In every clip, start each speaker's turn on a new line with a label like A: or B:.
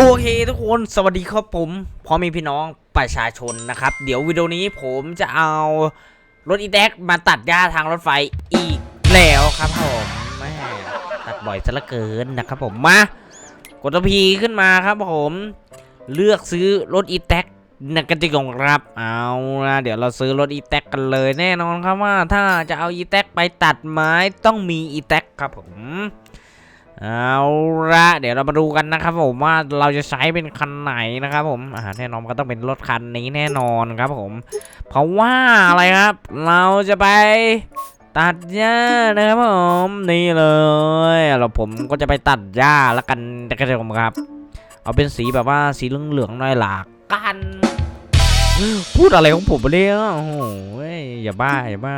A: โอเคทุกคนสวัสดีครับผมพ่อมีพี่น้องประชาชนนะครับ เดี๋ยววิดีโอนี้ผมจะเอารถอีแท็กมาตัดหญ้าทางรถไฟอีกแล้วครับผมแม่ตัดบ่อยซะเหลือเกินนะครับผมมากดตัวพีขึ้นมาครับผมเลือกซื้อรถอีแท็กนักกันจิกงครับเอาละเดี๋ยวเราซื้อรถอีแท็กกันเลยแน่นอนครับว่าถ้าจะเอาอีแท็กไปตัดไม้ต้องมีอีแท็กครับผม เอาละเดี๋ยวเรามาดูกันนะครับผมว่าเราจะใช้เป็นคันไหนนะครับผมอ่าแน่นอนก็ต้องเป็นรถคันนี้แน่นอนครับผม เพราะว่าอะไรครับ เราจะไปตัดหญ้านะครับผมนี่เลยเราผมก็จะไปตัดหญ้าแล้วกันนะครับผมครับ เอาเป็นสีแบบว่าสีเหลืองๆหน่อยหลักกัน พูดอะไรของผมเนี่ยโอ้โหอย่าบ้าอย่าบ้า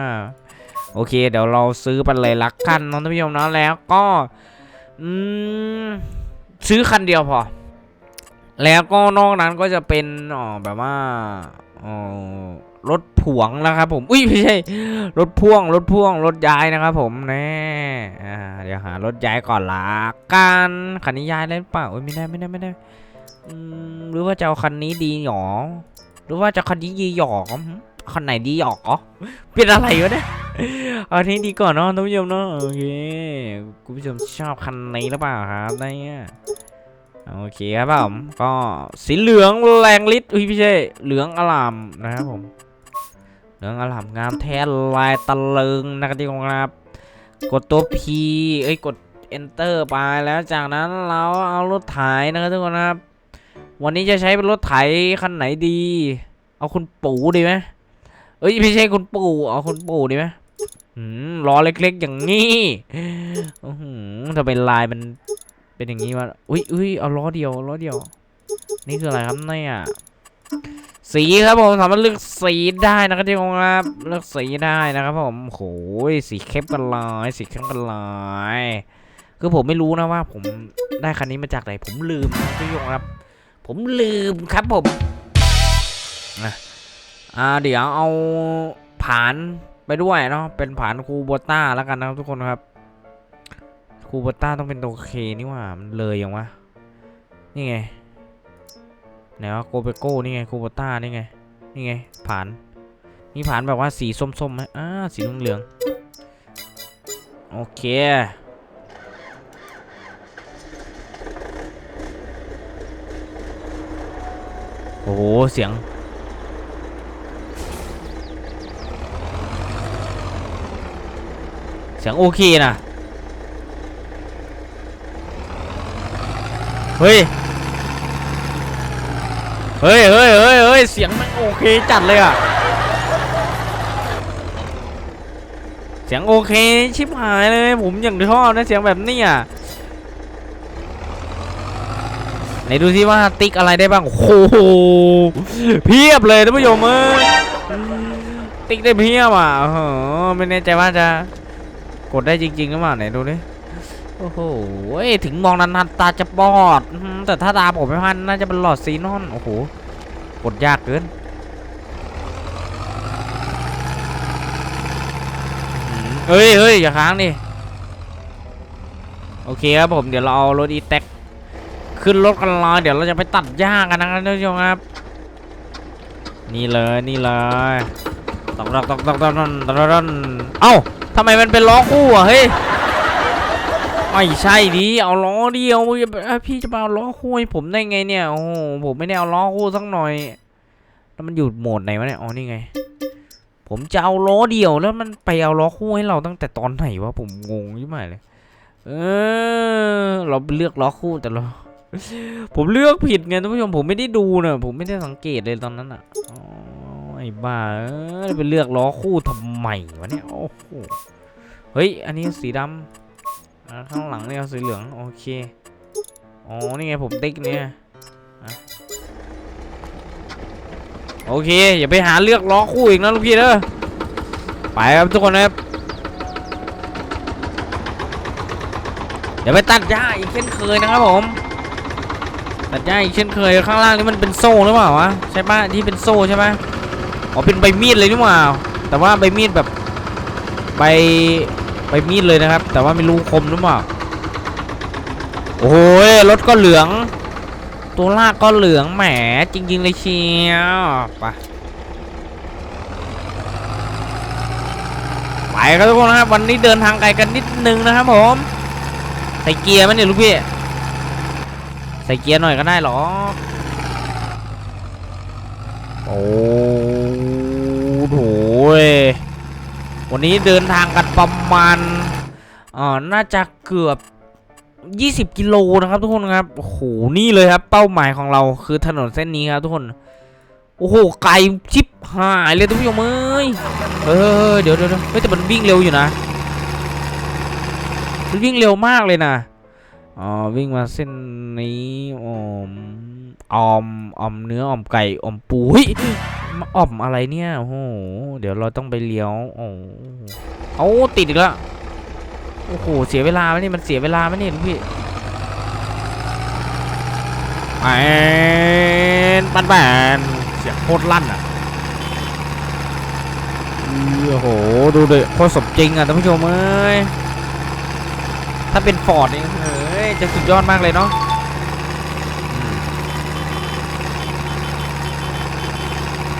A: โอเค เดี๋ยวเราซื้อไปเลยละกันน้องท่านผู้ชมนะแล้วก็ อืมซื้อคันเดียวพอ แล้วก็นอกนั้นก็จะเป็นอ๋อแบบว่าอ๋อรถผวงนะครับผม อุ้ยไม่ใช่ รถพ่วง รถพ่วง รถย้ายนะครับผมแน่อ่เดี๋ยวหารถย้ายก่อนละกันคันนี้ย้ายได้เปล่าอุ้ยไม่ได้ไม่ได้ไม่ได้หรือว่าจะเอาคันนี้ดีหรอ หรือว่าจะคันนี้ดีหยอกคันไหนดีหยอกอ๋อเป็นอะไรวะเนี่ย เอาอันนี้ดีก่อนเนาะท่านผู้ชมเนาะโอเคคุณผู้ชมชอบคันนี้หรือเปล่าครับเนี่ยโอเคครับผมก็สีเหลืองแรงฤทธิ์อุ้ยพี่เช่เหลืองอลามนะครับผมเหลืองอลามงามแท้ลายตะลึงนะครับที่ของครับ กดตัว P เอ้ยกด Enter ไปแล้วจากนั้นเราเอารถไถนะครับทุกคนครับ วันนี้จะใช้เป็นรถไถคันไหนดี เอาคุณปู่ดีไหมเอ้ยไม่ใช่คุณปู่เอาคุณปู่ดีไหม ล้อเล็กๆ อย่างนี้อื้อหือทำไมลายมันเป็นอย่างนี้วะ อุ้ยอุ้ยเอาล้อเดียวล้อเดียว นี่คืออะไรครับเนี่ยสีครับผมสามารถเลือกสีได้นะครับที่ผมครับเลือกสีได้นะครับผมโอ้ยสีเข้มกันเลยสีเข้มกันเลยคือผมไม่รู้นะว่า ผมได้คันนี้มาจากไหนผมลืมนะพี่ยงครับ ผมลืมครับผมนะอ่าเดี๋ยวเอาผ่าน ไปด้วยเนาะเป็นผ่านคูโบต้าแล้วกันนะครับทุกคนครับคูโบต้าต้องเป็นตัวเคนี่ว่ามันเลยยังวะนี่ไงไหนวะโกเบโก้นี่ไงคูโบต้านี่ไงนี่ไงผ่านมีผานแบบว่าสีส้มๆไหมอ่าสีเหลืองๆโอเคโอ้โห เสียง เสียงโอเคนะเฮ้ยเฮ้ยเฮ้ยเฮ้ยเฮ้ยเสียงมันโอเคจัดเลยอะเสียงโอเคชิบหายเลย ผมอย่างชอบนะเสียงแบบนี้อะไหนดูสิว่าติ๊กอะไรได้บ้าง โอ้โหเพียบเลยท่านผู้ชมเอ้ยติ๊กได้เพียบอะเออไม่แน่ใจว่าจะ กดได้จริงๆหรือเปล่าไหนดูดิโอ้โหถึงมองนานๆตาจะบอด แต่ถ้าตาผมไม่พันน่าจะเป็นหลอดซีนอนโอ้โหกดยากเกินเฮ้ยเฮ้ยอย่าค้างดิโอเคครับผมเดี๋ยวเราเอารถอีแท็กขึ้นรถกันเลยเดี๋ยวเราจะไปตัดหญ้ากันนะครับท่านผู้ชมครับ นี่เลยนี่เลยตอกตอกตอกตอกตอกตอกเอ้าำไมมันเป็นล้อคู่อะเฮ้ยไม่ใช่ดิเอาล้อเดียวพี่จะมาเอาล้อคู่ให้ผมได้ไงเนี่ยโอ้ผมไม่ได้เอาล้อคู่สักหน่อย แล้วมันอยู่โหมดไหนวะเนี่ยอ๋อนี่ไง ผมจะเอาล้อเดียวแล้วมันไปเอาล้อคู่ให้เราตั้งแต่ตอนไหนวะผมงงยิ่งเลยเออ เราเลือกล้อคู่แต่เราผมเลือกผิดไงท่านผู้ชมผมไม่ได้ดูนะผมไม่ได้สังเกตเลยตอนนั้นอะ ไอ้บ้าเอ้ยไปเลือกล้อคู่ทำไมวะเนี่ยโอ้โหเฮ้ยอันนี้สีดำอ่าข้างหลังนี่เอาสีเหลืองโอเคอ๋อนี่ไงผมติ๊กเนี่ยโอเคอย่าไปหาเลือกล้อคู่อีกนะลูกพี่เด้อไปครับทุกคนนะครับเดี๋ยวไปตัดหญ้าอีกเช่นเคยนะครับผมตัดหญ้าอีกเช่นเคยข้างล่างนี่มันเป็นโซ่หรือเปล่าวะใช่ปะที่เป็นโซ่ใช่ปะ อ๋อเป็นใบมีดเลยนี่หว่าแต่ว่าใบมีดแบบใบใบมีดเลยนะครับ แต่ว่าไม่รู้คมหรือเปล่าโอ้โหรถก็เหลือง ตัวลากก็เหลืองแหมจริง ๆ เลยเชียวไปไปครับทุกคนนะครับวันนี้เดินทางไกลกันนิดนึงนะครับผมใส่เกียร์ไหมเนี่ยลูกพี่ใส่เกียร์หน่อยก็ได้หรอ โอ้ ยวันนี้เดินทางกันประมาณเอ่อน่าจะเกือบ 20 กิโลนะครับทุกคนครับ โอ้โห นี่เลยครับ เป้าหมายของเราคือถนนเส้นนี้ครับทุกคน โอ้โห ไกลชิบหายเลยทุกผู้ชมเอ้ยเออเดี๋ยวเดี๋ยวเดี๋ยวเฮ้ยแต่มันวิ่งเร็วอยู่นะ มันวิ่งเร็วมากเลยนะ อ๋อ วิ่งมาเส้นนี้อมอ อมออมเนื้อออมไก่ออมปูเฮ้ยมาออมอะไรเนี่ยโอ้โหเดี๋ยวเราต้องไปเลี้ยวโอ้เอาติดอีกแล้วโอ้โหเสียเวลาไหมนี่มันเสียเวลาไหมนี่ลูกพี่แอนปันแปนเสียงโคตรลั่นอะโอ้โหดูเลยโคตรสมจริงอะท่านผู้ชมเอ้ยถ้าเป็นฟอร์ดนี่เอ้ยจะสุดยอดมากเลยเนาะอืม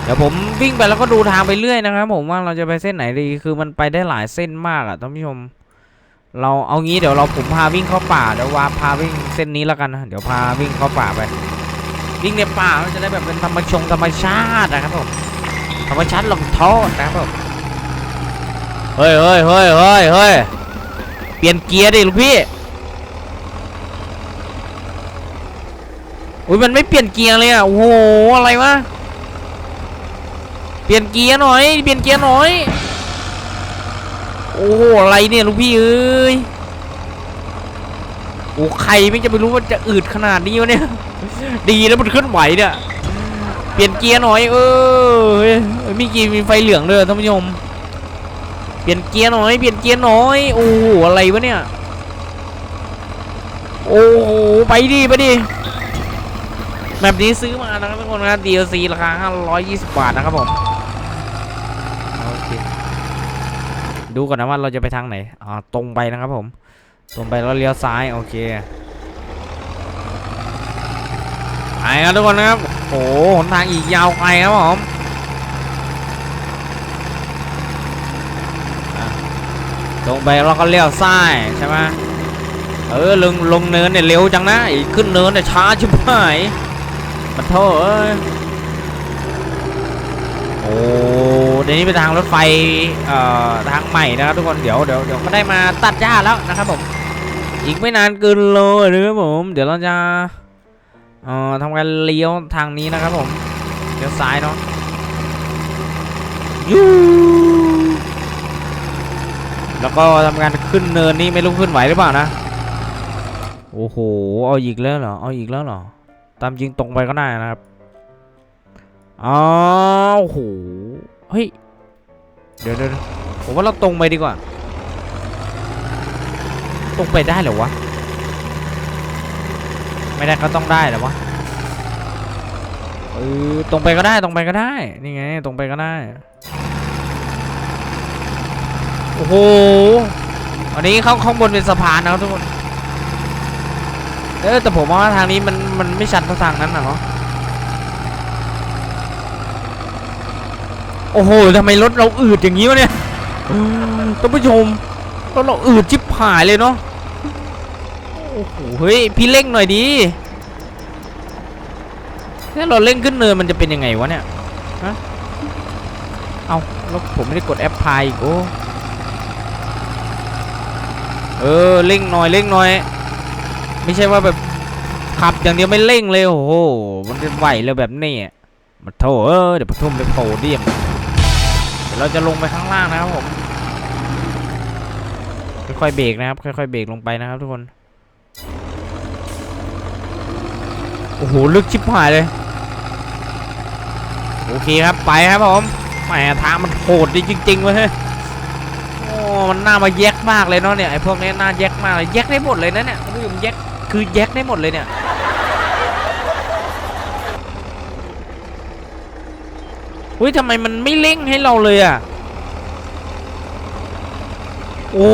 A: เดี๋ยวผมวิ่งไปแล้วก็ดูทางไปเรื่อยนะครับ ผมว่าเราจะไปเส้นไหนดีคือมันไปได้หลายเส้นมากอะท่านผู้ชม เราเอางี้เดี๋ยวเราผมพาวิ่งเข้าป่าเดี๋ยวว่าพาวิ่งเส้นนี้แล้วกันนะเดี๋ยวพาวิ่งเข้าป่าไป วิ่งในป่ามันจะได้แบบเป็นธรรมชงธรรมชาตินะครับผมธรรมชาติลงโทษนะครับผมเฮ้ยเฮ้ยเฮ้ยเฮ้ยเฮ้ยเปลี่ยนเกียร์ดิลูกพี่อุ้ยมันไม่เปลี่ยนเกียร์เลยอะโอ้โหอะไรวะ ปลี่ยนเกียร์หน่อย เปลี่ยนเกียร์หน่อย โอ้โห อะไรเนี่ยลูกพี่เอ้ย โอ้ใครไม่จะไปรู้ว่าจะอืดขนาดนี้วะเนี่ย ดีแล้วมันขึ้นไหวเนี่ย เปลี่ยนเกียร์หน่อย เออเฮ้ยมีกีมีไฟเหลืองเลยท่านผู้ชม เปลี่ยนเกียร์หน่อย เปลี่ยนเกียร์หน่อย โอ้โห อะไรวะเนี่ย โอ้โห ไปดิไปดิแบบนี้ซื้อมานะครับทุกคนนะ DLC ราคา 520 บาทนะครับผม โอเค ดูก่อนนะว่าเราจะไปทางไหนอ่าตรงไปนะครับผม ตรงไปแล้วเลี้ยวซ้ายโอเคไปครับทุกคนนะครับโอ้โหหนทางอีกยาวไกลครับผมตรงไปเราก็เลี้ยวซ้ายใช่ไหมเออลงลงเนินเนี่ยเร็วจังนะไอ้ขึ้นเนินเนี่ยช้าชิบหายมันโทษเอ้ย โอ้เดี๋ยวนี้เป็นทางรถไฟเอ่อทางใหม่นะครับทุกคนเดี๋ยวเดี๋ยวเดี๋ยวก็ได้มาตัดหญ้าแล้วนะครับผมอีกไม่นานเกินเลยนะครับผม เดี๋ยวเราจะเอ่อทำการเลี้ยวทางนี้นะครับผมเลี้ยวซ้ายเนาะยูแล้วก็ทำการขึ้นเนินนี้ไม่รู้ขึ้นไหวหรือเปล่านะโอ้โหเอาอีกแล้วเหรอเอาอีกแล้วเหรอตามจริงตรงไปก็ได้นะครับอ้าวโหเฮ้ย เดี๋ยวเดี๋ยวผมว่าเราตรงไปดีกว่า ตรงไปได้เหรอวะ ไม่ได้ก็ต้องได้เหรอวะเออตรงไปก็ได้ตรงไปก็ได้ นี่ไงตรงไปก็ได้ โอ้โห อันนี้เข้าข้างบนเป็นสะพานนะครับทุกคน เออแต่ผมว่าทางนี้มันมันไม่ชันเท่าทางนั้นนะเนาะ โอ้โหทำไมรถเราอืดอย่างนี้วะเนี่ยท่านผู้ชมรถเราอืดชิบหายเลยเนาะโอ้โหเฮ้ยพี่เร่งหน่อยดิถ้าเราเร่งขึ้นเนินมันจะเป็นยังไงวะเนี่ยฮะเอาแล้วผมไม่ได้กดแอปพายอีกโอ้เออเร่งหน่อยเร่งหน่อย ไม่ใช่ว่าแบบขับอย่างเดียวไม่เร่งเลยโอ้โหมันจะไหวเลยแบบนี้มาโถเออเดี๋ยวปทุ่มไปโผล่เดียม เราจะลงไปข้างล่างนะครับผม ค่อยๆเบรกนะครับ ค่อยๆเบรกลงไปนะครับทุกคน โอ้โห ลึกชิบหายเลย โอเคครับ ไปครับผมแหมทางมันโหดดีจริงๆเว้ยโอ้มันน่ามาแยกมากเลยเนาะเนี่ยไอพวกนี้น่าแยกมากเลยแยกได้หมดเลยนะเนี่ยท่านผู้ชมแยกคือแยกได้หมดเลยเนี่ย อุ้ยทำไมมันไม่เร่งให้เราเลยอะ โอ้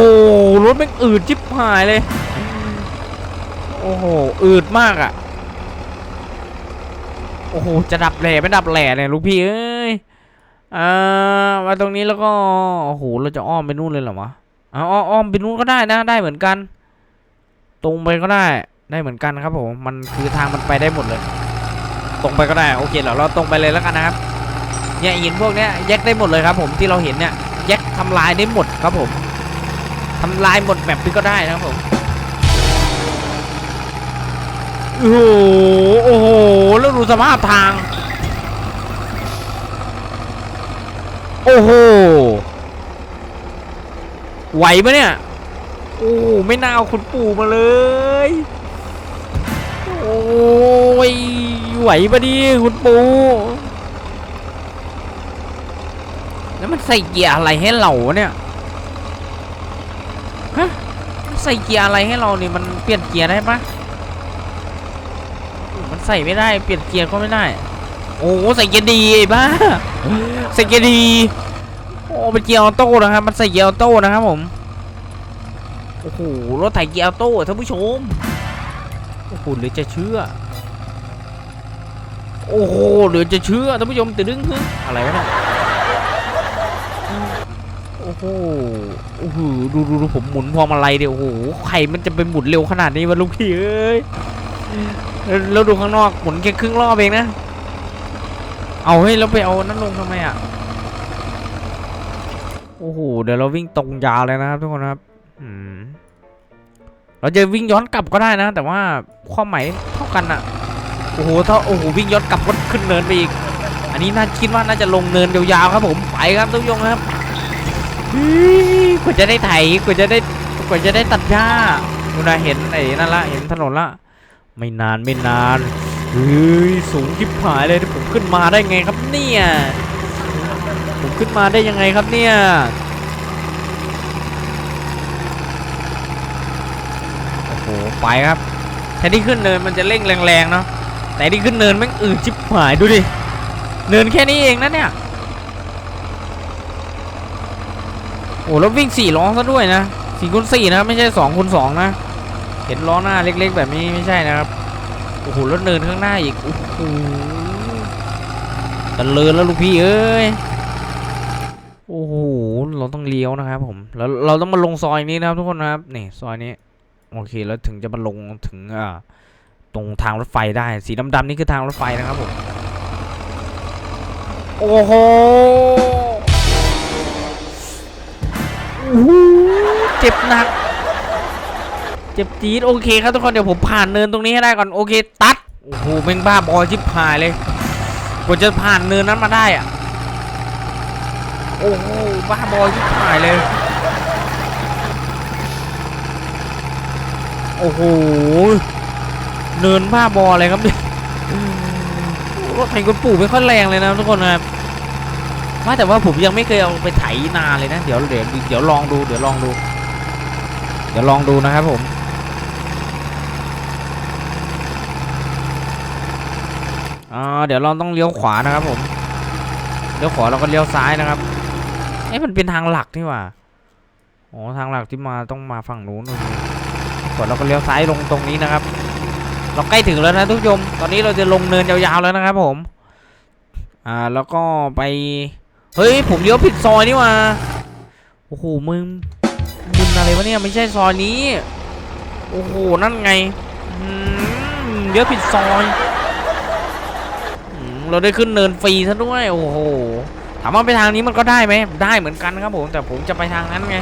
A: รถแม่งอืดชิบหายเลย โอ้โหอืดมากอะ โอ้โหจะดับแหล่ไม่ดับแหล่เนี่ยลูกพี่เอ้ยอ่ามาตรงนี้แล้วก็โอ้โหเราจะอ้อมไปนู่นเลยเหรอวะอ๋ออ้อมไปนู่นก็ได้นะได้เหมือนกัน ตรงไปก็ได้ได้เหมือนกันครับผมมันคือทางมันไปได้หมดเลย ตรงไปก็ได้โอเคเดี๋ยวเราตรงไปเลยแล้วกันนะครับ เนี่ยหินพวกเนี้ยแยกได้หมดเลยครับผมที่เราเห็นเนี่ยแยกทำลายได้หมดครับผมทำลายหมดแบบนี้ก็ได้นะครับผมโอ้โหโอ้โหแล้วดูสภาพทาง โอ้โหไหวปะเนี่ยโอ้ไม่น่าเอาคุณปู่มาเลย โอ้ยไหวปะดิคุณปู่ แล้วมันใส่เกียร์อะไรให้เราเนี่ยฮะมันใส่เกียร์อะไรให้เราเนี่ยมันเปลี่ยนเกียร์ได้ปะมันใส่ไม่ได้เปลี่ยนเกียร์ก็ไม่ได้ โอ้ใส่เกียร์ดีไอ้บ้าใส่เกียร์ดีโอ้เป็นเกียร์ออโต้นะครับมันใส่เกียร์ออโต้นะครับผมโอ้โหรถไถเกียร์ออโต้ท่านผู้ชมโอ้โหหลือจะเชื่อโอ้โหเหลือจะเชื่อท่านผู้ชมตื่นดึงฮึอะไรวะเนี่ย อ้โหโอ้โหดูดูดูผมหมุนพวงมาลัยเดี๋ยวโอ้โหใครมันจะไปหมุนเร็วขนาดนี้วะลูกพี่เอ้ยแล้วดูข้างนอกหมุนแค่ครึ่งรอบเองนะ เอาเฮ้ยแล้วไปเอานั่นลงทำไมอะโอ้โหเดี๋ยวเราวิ่งตรงยาวเลยนะครับทุกคนครับเราจะวิ่งย้อนกลับก็ได้นะ แต่ว่าความหมายเท่ากันอะโอ้โหถ้าโอ้โหวิ่งย้อนกลับก็ขึ้นเนินไปอีก อันนี้น่าคิดว่าน่าจะลงเนินยาวๆครับผมไปครับทุกยงครับ กว่าจะได้ไถกว่าจะได้กว่าจะได้ตัดหญ้าคุณนาเห็นไอ้นั่นละเห็นถนนละ ไม่นานไม่นานเฮ้ยสูงทิบหายเลยผมขึ้นมาได้ไงครับเนี่ยผมขึ้นมาได้ยังไงครับเนี่ยโอ้โหไปครับแทนที่ขึ้นเนินมันจะเร่งแรงๆเนาะแต่ที่ขึ้นเนินม่งอืดชิบหายดูดิเนินแค่นี้เองนะเนี่ย โอ้แล้ววิ่งสี่ล้อซะด้วยนะสี่คูณสี่นะไม่ใช่สองคูณสองนะ เห็นล้อหน้าเล็ก ๆ แบบนี้ไม่ใช่นะครับโอ้โหรถเนินข้างหน้าอีกโอ้โหตะเลินแล้วลูกพี่เอ้ยโอ้โหเราต้องเลี้ยวนะครับผมแล้วเราต้องมาลงซอยนี้นะครับทุกคนนะครับนี่ซอยนี้โอเคแล้วถึงจะมาลงถึงอ่าตรงทางรถไฟได้สีดำๆนี่คือทางรถไฟนะครับผมโอ้โห เจ็บหนัก เจ็บจี๊ดโอเคครับทุกคนเดี๋ยวผมผ่านเนินตรงนี้ให้ได้ก่อนโอเค ตัดโอ้โหแม่งบ้าบอชิบหายเลยกว่าจะผ่านเนินนั้นมาได้อะโอ้โหบ้าบอชิบหายเลยโอ้โหเนินบ้าบออะไรครับเนี่ยรถไถกนปู่ไม่ค่อยแรงเลยนะทุกคนครับ ว่าแต่ว่าผมยังไม่เคยเอาไปไถนาเลยนะ เดี๋ยวเดี๋ยวเดี๋ยวลองดูเดี๋ยวลองดู เดี๋ยวลองดูนะครับผมอ่าเดี๋ยวเราต้องเลี้ยวขวานะครับผม เลี้ยวขวาเราก็เลี้ยวซ้ายนะครับเอ้มันเป็นทางหลักนี่ว่าอ๋อทางหลักที่มาต้องมาฝั่งนู้นโอเคขวาเราก็เลี้ยวซ้ายลงตรงนี้นะครับ เราใกล้ถึงแล้วนะทุกชม ตอนนี้เราจะลงเนินยาวๆแล้วนะครับผม อ่าแล้วก็ไป เฮ้ย ผมเลี้ยวผิดซอยนี่ว่าโอ้โห มึงมึงอะไรวะเนี่ย ไม่ใช่ซอยนี้ โอ้โห นั่นไงเลี้ยวผิดซอย เราได้ขึ้นเนินฟรีซะด้วย โอ้โห ถามว่าไปทางนี้มันก็ได้ไหม ได้เหมือนกันครับผม แต่ผมจะไปทางนั้นไง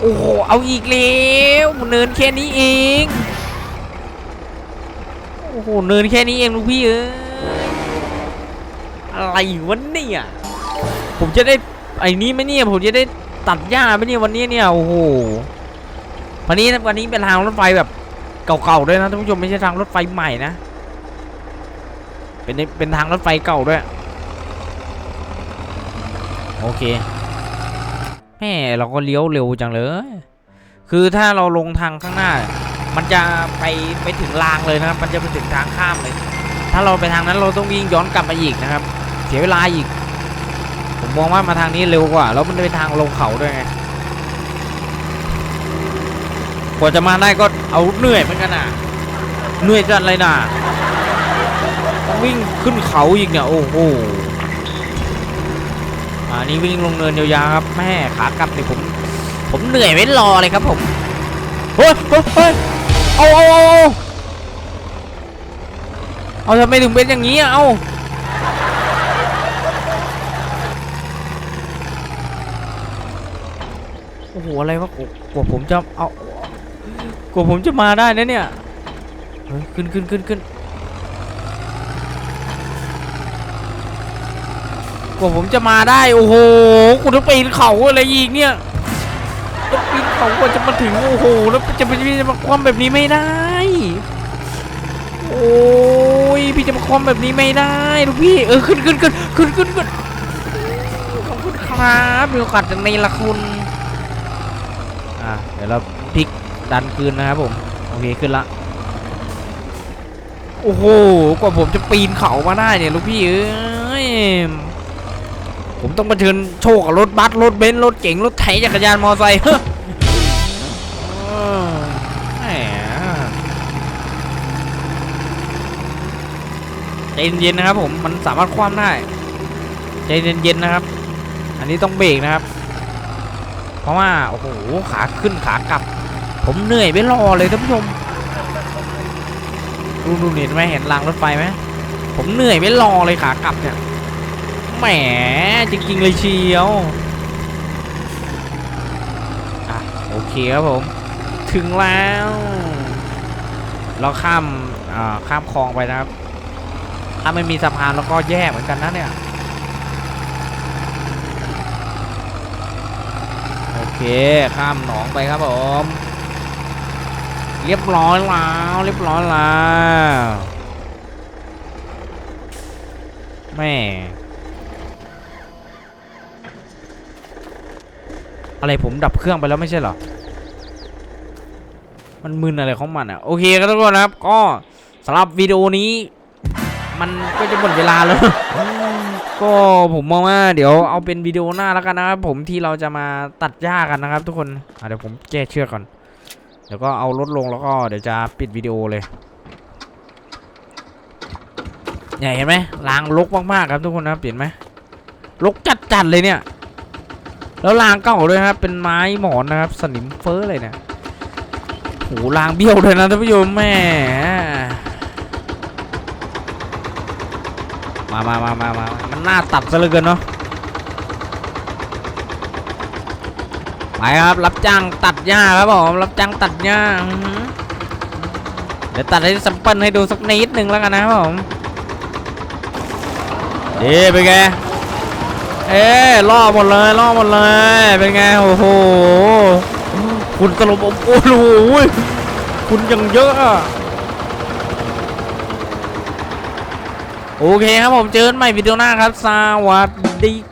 A: โอ้โห เอาอีกแล้วเนินแค่นี้เอง โอ้โห เนินแค่นี้เองลูกพี่เอ้ย อะไรวะเนี่ย ผมจะได้ไอ้นี้ไหมเนี่ย ผมจะได้ตัดหญ้าไหมเนี่ยวันนี้เนี่ย โอ้โห วันนี้วันนี้เป็นทางรถไฟแบบเก่าๆด้วยนะท่านผู้ชมไม่ใช่ทางรถไฟใหม่นะ เป็นเป็นทางรถไฟเก่าด้วย โอเคแม่เราก็เลี้ยวเร็วจังเลย คือถ้าเราลงทางข้างหน้า มันจะไปไปถึงรางเลยนะครับ มันจะไปถึงทางข้ามเลย ถ้าเราไปทางนั้นเราต้องวิ่งย้อนกลับมาอีกนะครับ สียเวลาอีก ผมมองว่ามาทางนี้เร็วกว่า แล้วมันเป็นทางลงเขาด้วยไงกว่าจะมาได้ก็เอาเหนื่อยเหมือนกันอะเหนื่อยจัดเลยนะต้องวิ่งขึ้นเขาอีกเนี่ยโอ้โหอ่านี่วิ่งลงเนินยาวๆครับแม่ขากลับเนี่ยผม ผมเหนื่อยไม่รอเลยครับผมเฮ้ยเฮ้ยเอาเอาเอาเอาเอาทำไมถึงเป็นอย่างนี้อะเอาโอ้โหอะไรวะกว่ากว่าผมจะเอากว่าผมจะมาได้นะเนี่ยขึ้นขึ้นขึ้นขึ้นกว่าผมจะมาได้โอ้โหกูต้องปีนเขาอะไรอีกเนี่ยต้องปีนเขากว่าจะมาถึงโอ้โหแล้วจะไปจะมาคว่ำแบบนี้ไม่ได้ โอ้ยพี่จะมาคว่ำแบบนี้ไม่ได้ลูกพี่เออขึ้นขึ้นขึ้นขึ้นขึ้นขึ้นขอบคุณครับมีโอกาสจะในละคุณ อะเดี๋ยวเราพลิกดันคืนนะครับผม โอเคขึ้นละโอ้โห กว่าผมจะปีนเขามาได้เนี่ยลูกพี่เอ้ย ผมต้องมาเชิญโชคกับรถบัสรถเบนซ์รถเก๋งรถไถจักรยานมอไซค์เฮ้อเออแหมใจเย็นๆนะครับผม มันสามารถคว่ำได้ ใจเย็นๆนะครับ อันนี้ต้องเบรกนะครับ เพราะว่าโอ้โหขาขึ้นขากลับ ผมเหนื่อยไม่รอเลยท่านผู้ชมดูดูเห็นไหมเห็นรางรถไฟไหมผมเหนื่อยไม่รอเลยขากลับเนี่ยแหมจริงๆเลยเชียวอะโอเคครับผม ถึงแล้ว เราข้ามอ่าข้ามคลองไปนะครับ ถ้าไม่มีสะพานแล้วก็แย่เหมือนกันนะเนี่ย โอ เคข้ามหนองไปครับผมเรียบร้อยแล้วเรียบร้อยแล้วแม่อะไรผมดับเครื่องไปแล้วไม่ใช่เหรอ มันมึนอะไรของมันอะ โอเคครับทุกคนนะครับ ก็สำหรับวิดีโอนี้ มันก็จะหมดเวลาแล้ว ก็ผมมองว่าเดี๋ยวเอาเป็นวิดีโอหน้าแล้วกันนะครับผมที่เราจะมาตัดหญ้ากันนะครับ ทุกคนเดี๋ยวผมแก้เชือกก่อน เดี๋ยวก็เอารถลงแล้วก็เดี๋ยวจะปิดวิดีโอเลยเนี่ยเห็นไหมรางลกมากๆครับทุกคนนะครับเห็นไหมลกจัดๆเลยเนี่ย แล้วรางเก่าด้วยครับเป็นไม้หมอนนะครับ สนิมเฟ้อเลยเนี่ยโหรางเบี้ยวเลยนะท่านผู้ชมแม่ มามามามามามันน่าตัดซะเหลือเกินเนาะไปครับ รับจ้างตัดหญ้าครับผมรับจ้างตัดหญ้าเดี๋ยวตัดให้สัมปิลให้ดูสักนิดหนึ่งแล้วกันนะครับผมดีเป็นไงเอ๊ล่อหมดเลยล่อหมดเลยเป็นไงโอ้โหคุณตลบอบโอ้โหคุณยังเยอะอะ โอเคครับผมเจอกันใหม่วิดีโอหน้าครับ สวัสดี